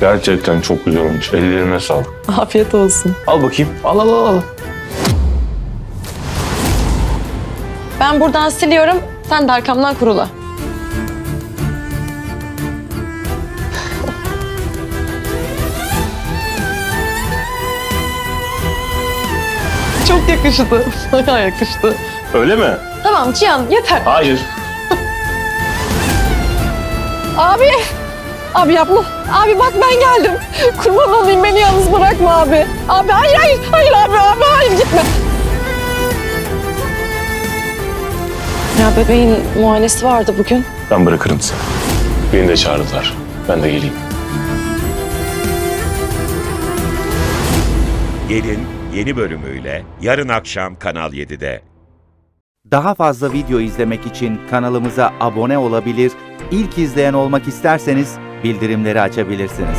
Gerçekten çok güzel olmuş. Ellerine sağlık. Afiyet olsun. Al bakayım. Al al al. al. Ben buradan siliyorum. Sen de arkamdan kurula. Çok yakıştı. Bayağı yakıştı. Öyle mi? Tamam Cihan yeter. Hayır. Abi. Abi yapma. Abi bak ben geldim. Kurban olayım beni yalnız bırakma abi. Abi hayır hayır. Hayır abi abi hayır gitme. Ya bebeğin muayenesi vardı bugün. Ben bırakırım seni. Beni de çağırdılar. Ben de geleyim. Gelin yeni bölümüyle yarın akşam Kanal 7'de. Daha fazla video izlemek için kanalımıza abone olabilir, ilk izleyen olmak isterseniz bildirimleri açabilirsiniz.